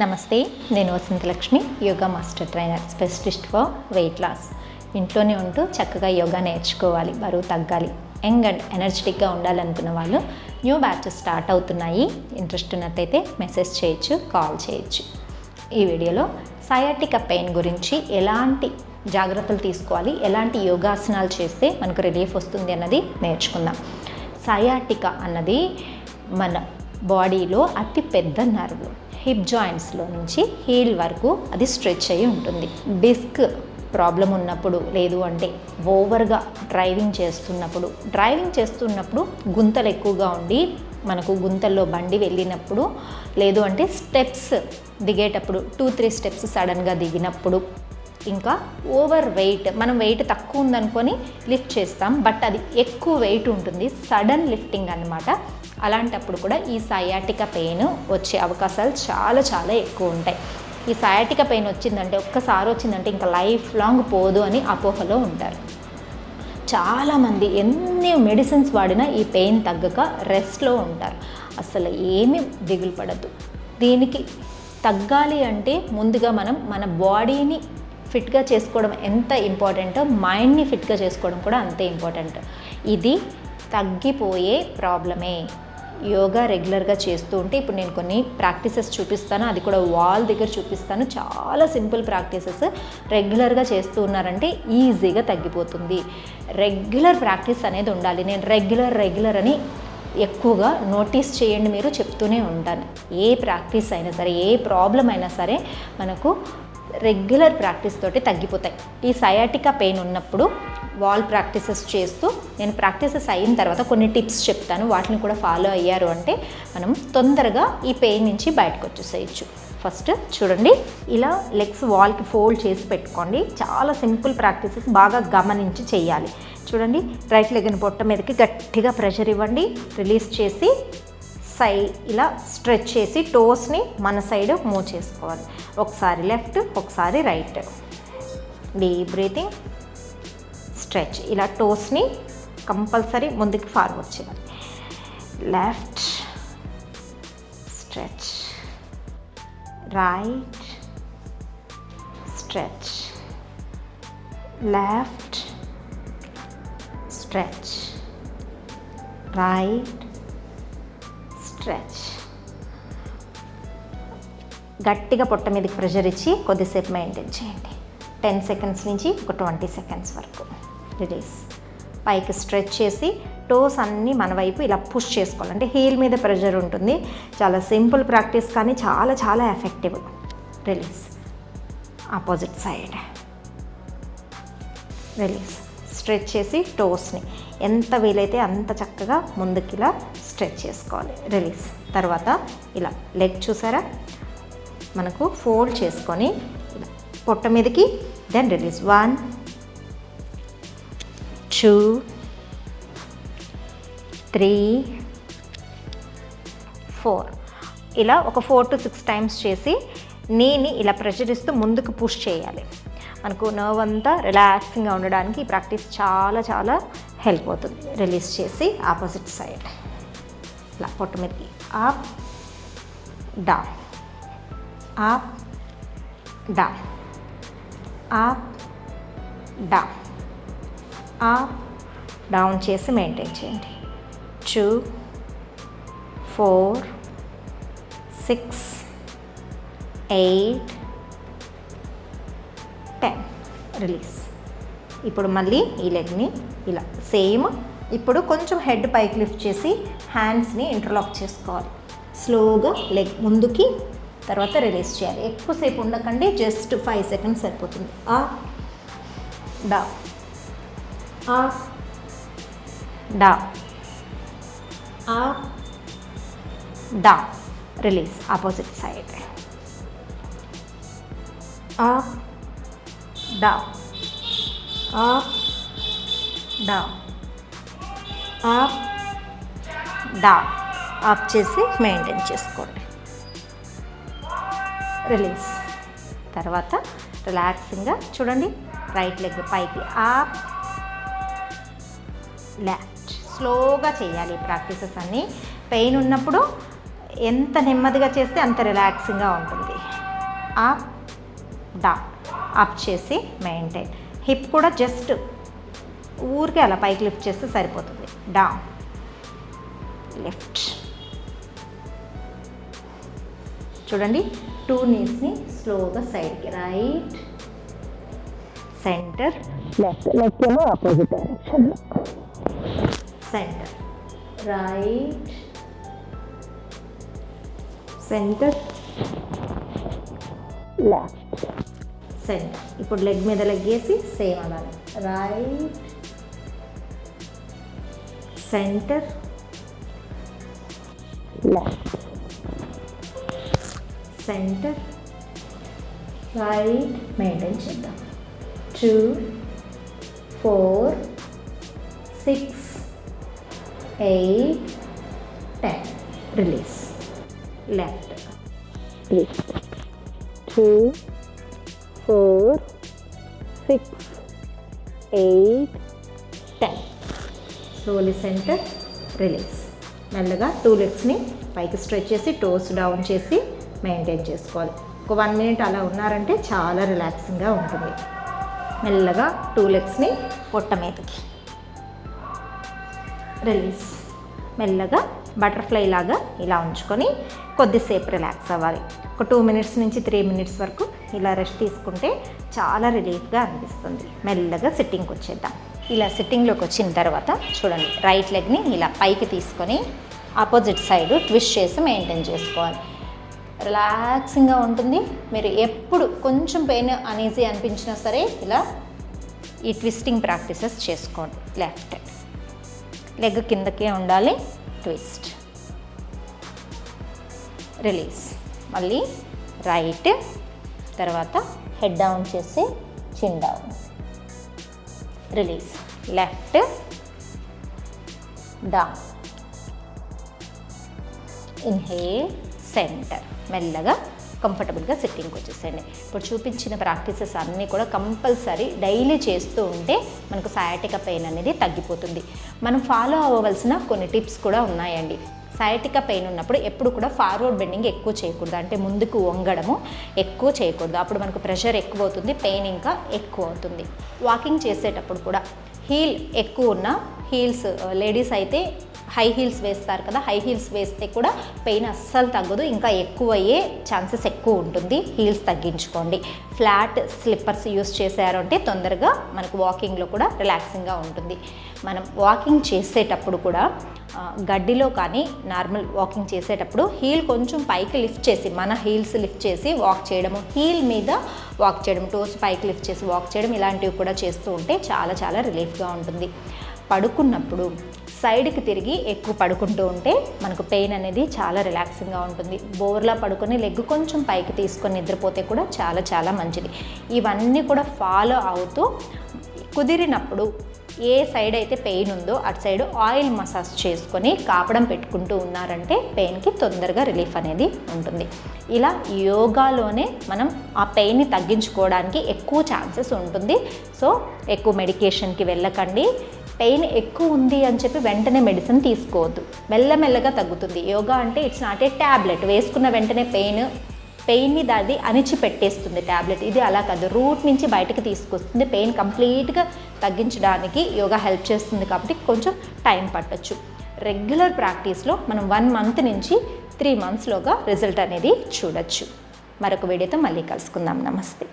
నమస్తే నేను Vasanthalakshmi yoga master trainer specialist for weight loss. ఇంట్లోనే ఉంటూ చక్కగా యోగా నేర్చుకోవాలి బరువు తగ్గాలి యంగ్ అండ్ ఎనర్జెటిక్గా ఉండాలనుకున్న వాళ్ళు న్యూ బ్యాచెస్ స్టార్ట్ అవుతున్నాయి. ఇంట్రెస్ట్ ఉన్నట్టయితే మెసేజ్ చేయొచ్చు కాల్ చేయొచ్చు. ఈ వీడియోలో సయాటిక పెయిన్ గురించి ఎలాంటి జాగ్రత్తలు తీసుకోవాలి ఎలాంటి యోగాసనాలు చేస్తే మనకు రిలీఫ్ వస్తుంది అన్నది నేర్చుకుందాం. సయాటిక అన్నది మన బాడీలో అతి పెద్ద నర్వ్ హిప్ జాయింట్స్లో నుంచి హీల్ వరకు అది స్ట్రెచ్ అయి ఉంటుంది. డిస్క్ ప్రాబ్లం ఉన్నప్పుడు లేదు అంటే ఓవర్గా డ్రైవింగ్ చేస్తున్నప్పుడు డ్రైవింగ్ చేస్తున్నప్పుడు గుంతలు ఎక్కువగా ఉండి మనకు గుంతల్లో బండి వెళ్ళినప్పుడు లేదు అంటే స్టెప్స్ దిగేటప్పుడు టూ త్రీ స్టెప్స్ సడన్గా దిగినప్పుడు ఇంకా ఓవర్ వెయిట్ మనం వెయిట్ తక్కువ ఉందనుకొని లిఫ్ట్ చేస్తాం. బట్ అది ఎక్కువ వెయిట్ ఉంటుంది సడన్ లిఫ్టింగ్ అనమాట అలాంటప్పుడు కూడా ఈ సయాటిక పెయిన్ వచ్చే అవకాశాలు చాలా చాలా ఎక్కువ ఉంటాయి. ఈ సయాటిక పెయిన్ వచ్చిందంటే ఒక్కసారి వచ్చిందంటే ఇంకా లైఫ్ లాంగ్ పోదు అని అపోహలో ఉంటారు. చాలామంది ఎన్ని మెడిసిన్స్ వాడినా ఈ పెయిన్ తగ్గక రెస్ట్లో ఉంటారు. అసలు ఏమీ దిగులు పడద్దు. దీనికి తగ్గాలి అంటే ముందుగా మనం మన బాడీని ఫిట్గా చేసుకోవడం ఎంత ఇంపార్టెంటో మైండ్ని ఫిట్గా చేసుకోవడం కూడా అంతే ఇంపార్టెంట్. ఇది తగ్గిపోయే ప్రాబ్లమే. యోగా రెగ్యులర్గా చేస్తూ ఉంటే ఇప్పుడు నేను కొన్ని ప్రాక్టీసెస్ చూపిస్తాను అది కూడా వాల్ దగ్గర చూపిస్తాను. చాలా సింపుల్ ప్రాక్టీసెస్ రెగ్యులర్గా చేస్తూ ఉన్నారంటే ఈజీగా తగ్గిపోతుంది. రెగ్యులర్ ప్రాక్టీస్ అనేది ఉండాలి. నేను రెగ్యులర్ రెగ్యులర్ అని ఎక్కువగా నోటీస్ చేయండి మీరు చెప్తూనే ఉంటాను. ఏ ప్రాక్టీస్ అయినా సరే ఏ ప్రాబ్లం అయినా సరే మనకు రెగ్యులర్ ప్రాక్టీస్ తోటి తగ్గిపోతాయి. ఈ సయాటికా పెయిన్ ఉన్నప్పుడు వాల్ ప్రాక్టీసెస్ చేస్తూ నేను ప్రాక్టీసెస్ అయిన తర్వాత కొన్ని టిప్స్ చెప్తాను. వాటిని కూడా ఫాలో అయ్యారు అంటే మనం తొందరగా ఈ పెయిన్ నుంచి బయటకు వచ్చేసేయచ్చు ఫస్ట్ చూడండి ఇలా లెగ్స్ వాల్కి ఫోల్డ్ చేసి పెట్టుకోండి. చాలా సింపుల్ ప్రాక్టీసెస్ బాగా గమనించి చేయాలి. చూడండి రైట్ లెగ్ని పొట్ట మీదకి గట్టిగా ప్రెషర్ ఇవ్వండి. రిలీజ్ చేసి సై ఇలా స్ట్రెచ్ చేసి టోస్ని మన సైడ్ మూవ్ చేసుకోవాలి. ఒకసారి లెఫ్ట్ ఒకసారి రైట్. Deep breathing stretch. ఇలా టోస్ని కంపల్సరీ ముందుకు ఫార్వర్డ్ చేయాలి. Left stretch. Right stretch. Left stretch. Right stretch గట్టిగా పొట్ట మీదకి ప్రెషర్ ఇచ్చి కొద్దిసేపు మెయింటైన్ చేయండి. టెన్ సెకండ్స్ నుంచి ఒక ట్వంటీ సెకండ్స్ వరకు. రిలీజ్ పైకి స్ట్రెచ్ చేసి టోస్ అన్నీ మన వైపు ఇలా పుష్ చేసుకోవాలి. అంటే హీల్ మీద ప్రెషర్ ఉంటుంది. చాలా సింపుల్ ప్రాక్టీస్ కానీ చాలా చాలా effective. Release opposite side release stretch చేసి టోస్ని ఎంత వీలైతే అంత చక్కగా ముందుకి ఇలా స్ట్రెచ్ చేసుకోవాలి. రిలీజ్ తర్వాత ఇలా లెగ్ చూసారా? మనకు ఫోల్డ్ చేసుకొని ఇలా పొట్ట మీదకి then release one two three four ఇలా ఒక ఫోర్ టు సిక్స్ టైమ్స్ చేసి నీని ఇలా ప్రెషర్ ఇస్తూ ముందుకు పుష్ చేయాలి. మనకు నర్వ్ అంతా రిలాక్సింగ్గా ఉండడానికి ఈ ప్రాక్టీస్ చాలా చాలా హెల్ప్ అవుతుంది. రిలీజ్ చేసి ఆపోజిట్ సైడ్ ఇలా పొట్టు మీదకి up down up down up down up down చేసి మెయింటైన్ చేయండి. Two four six eight release ఇప్పుడు మళ్ళీ ఈ లెగ్ని ఇలా సేమ్ ఇప్పుడు కొంచెం హెడ్ పైకి లిఫ్ట్ చేసి హ్యాండ్స్ని ఇంటర్లాక్ చేసుకోవాలి. స్లోగా లెగ్ ముందుకి తర్వాత రిలీజ్ చేయాలి. ఎక్కువసేపు ఉండకండి జస్ట్ ఫైవ్ సెకండ్స్ సరిపోతుంది. ఆ డా ఆ డా ఆ డా రిలీజ్ ఆపోజిట్ సైడ్ ఆ డా అప్ డా అప్ డా అప్ చేసి మెయింటైన్ చేసుకోండి రిలీజ్ తర్వాత రిలాక్సింగ్గా చూడండి. రైట్ లెగ్ పైకి అప్ లెఫ్ట్ స్లోగా చేయాలి ప్రాక్టీసెస్ అన్నీ. పెయిన్ ఉన్నప్పుడు ఎంత నెమ్మదిగా చేస్తే అంత రిలాక్సింగ్గా ఉంటుంది. అప్ డౌన్ అప్ చేసి మెయింటైన్. హిప్ కూడా జస్ట్ ఊరికే అలా పైకి లిఫ్ట్ చేస్తే సరిపోతుంది. డౌన్ లిఫ్ట్ చూడండి టూ నీస్ని స్లోగా సైడ్కి రైట్ సెంటర్ లెఫ్ట్ లెఫ్ట్ ఏమో ఆపోజిట్ డైరెక్షన్లో centre right centre left centre ఇప్పుడు లెగ్ మీద లెగ్ వేసి సేమ్ అలానే. Right centre left centre right maintain చేద్దాం. Two four six eight ten release left two four six eight ten. Slowly centre release. మెల్లగా two లెగ్స్ని పైకి stretch చేసి toes down చేసి మెయింటైన్ చేసుకోవాలి. ఒక వన్ మినిట్ అలా ఉన్నారంటే చాలా రిలాక్సింగ్గా ఉంటుంది. మెల్లగా టూ లెగ్స్ని పొట్ట మీదకి. రిలీజ్. మెల్లగా బటర్ఫ్లై లాగా ఇలా ఉంచుకొని కొద్దిసేపు రిలాక్స్ అవ్వాలి. ఒక టూ మినిట్స్ నుంచి త్రీ మినిట్స్ వరకు ఇలా రెస్ట్ తీసుకుంటే చాలా రిలీఫ్గా అనిపిస్తుంది. మెల్లగా సిట్టింగ్కి వచ్చేద్దాం. ఇలా సిట్టింగ్లోకి వచ్చిన తర్వాత చూడండి రైట్ లెగ్ని ఇలా పైకి తీసుకొని ఆపోజిట్ సైడ్ ట్విస్ట్ చేసి మెయింటైన్ చేసుకోవాలి. రిలాక్సింగ్గా ఉంటుంది. మీరు ఎప్పుడు కొంచెం పెయిన్ అనీజీ అనిపించినా సరే ఇలా ఈ ట్విస్టింగ్ ప్రాక్టీసెస్ చేసుకోండి. లెఫ్ట్ లెగ్ కిందకే ఉండాలి. ట్విస్ట్. రిలీజ్. మళ్ళీ రైట్ తర్వాత హెడ్ డౌన్ చేసి chin down release left down inhale centre మెల్లగా కంఫర్టబుల్గా సిట్టింగ్కి వచ్చేసేయండి. ఇప్పుడు చూపించిన ప్రాక్టీసెస్ అన్నీ కూడా కంపల్సరీ డైలీ చేస్తూ ఉంటే మనకు సయాటిక పెయిన్ అనేది తగ్గిపోతుంది. మనం ఫాలో అవ్వవలసిన కొన్ని టిప్స్ కూడా ఉన్నాయండి. సైటిక పెయిన్ ఉన్నప్పుడు ఎప్పుడు కూడా ఫార్వర్డ్ బెండింగ్ ఎక్కువ చేయకూడదు. అంటే ముందుకు వంగడము ఎక్కువ చేయకూడదు. అప్పుడు మనకు ప్రెషర్ ఎక్కువ అవుతుంది పెయిన్ ఇంకా ఎక్కువ అవుతుంది. వాకింగ్ చేసేటప్పుడు కూడా హీల్ ఎక్కువ ఉన్న హీల్స్ లేడీస్ uh, అయితే హై హీల్స్ వేస్తారు కదా హై హీల్స్ వేస్తే కూడా పెయిన్ అస్సలు తగ్గదు. ఇంకా ఎక్కువ అయ్యే ఛాన్సెస్ ఎక్కువ ఉంటుంది. హీల్స్ తగ్గించుకోండి. ఫ్లాట్ స్లిప్పర్స్ యూస్ చేశారు అంటే తొందరగా మనకు వాకింగ్లో కూడా రిలాక్సింగ్గా ఉంటుంది. మనం వాకింగ్ చేసేటప్పుడు కూడా గడ్డిలో కానీ నార్మల్ వాకింగ్ చేసేటప్పుడు హీల్ కొంచెం పైకి లిఫ్ట్ చేసి మన హీల్స్ లిఫ్ట్ చేసి వాక్ చేయడము హీల్ మీద వాక్ చేయడం టోస్ పైకి లిఫ్ట్ చేసి వాక్ చేయడం ఇలాంటివి కూడా చేస్తూ ఉంటే చాలా చాలా రిలీఫ్గా ఉంటుంది. పడుకున్నప్పుడు సైడ్కి తిరిగి ఎక్కువ పడుకుంటూ ఉంటే మనకు పెయిన్ అనేది చాలా రిలాక్సింగ్గా ఉంటుంది. బోర్లా పడుకొని లెగ్ కొంచెం పైకి తీసుకొని నిద్రపోతే కూడా చాలా చాలా మంచిది. ఇవన్నీ కూడా ఫాలో అవుతూ కుదిరినప్పుడు ఏ సైడ్ అయితే పెయిన్ ఉందో అటు సైడ్ ఆయిల్ మసాజ్ చేసుకొని కాపడం పెట్టుకుంటూ ఉన్నారంటే పెయిన్కి తొందరగా రిలీఫ్ అనేది ఉంటుంది. ఇలా యోగాలోనే మనం ఆ పెయిన్ని తగ్గించుకోవడానికి ఎక్కువ ఛాన్సెస్ ఉంటుంది. సో ఎక్కువ మెడికేషన్కి వెళ్ళకండి. పెయిన్ ఎక్కువ ఉంది అని చెప్పి వెంటనే మెడిసిన్ తీసుకోవద్దు. మెల్లమెల్లగా తగ్గుతుంది. యోగా అంటే ఇట్స్ నాట్ ఏ ట్యాబ్లెట్ వేసుకున్న వెంటనే పెయిన్ పెయిన్ని దాది అణిచిపెట్టేస్తుంది ట్యాబ్లెట్ ఇది అలా కాదు. రూట్ నుంచి బయటకు తీసుకొస్తుంది. పెయిన్ కంప్లీట్గా తగ్గించడానికి యోగా హెల్ప్ చేస్తుంది కాబట్టి కొంచెం టైం పట్టచ్చు. రెగ్యులర్ ప్రాక్టీస్లో మనం వన్ మంత్ నుంచి త్రీ మంత్స్లోగా రిజల్ట్ అనేది చూడొచ్చు. మరొక వీడియోతో మళ్ళీ కలుసుకుందాం. నమస్తే.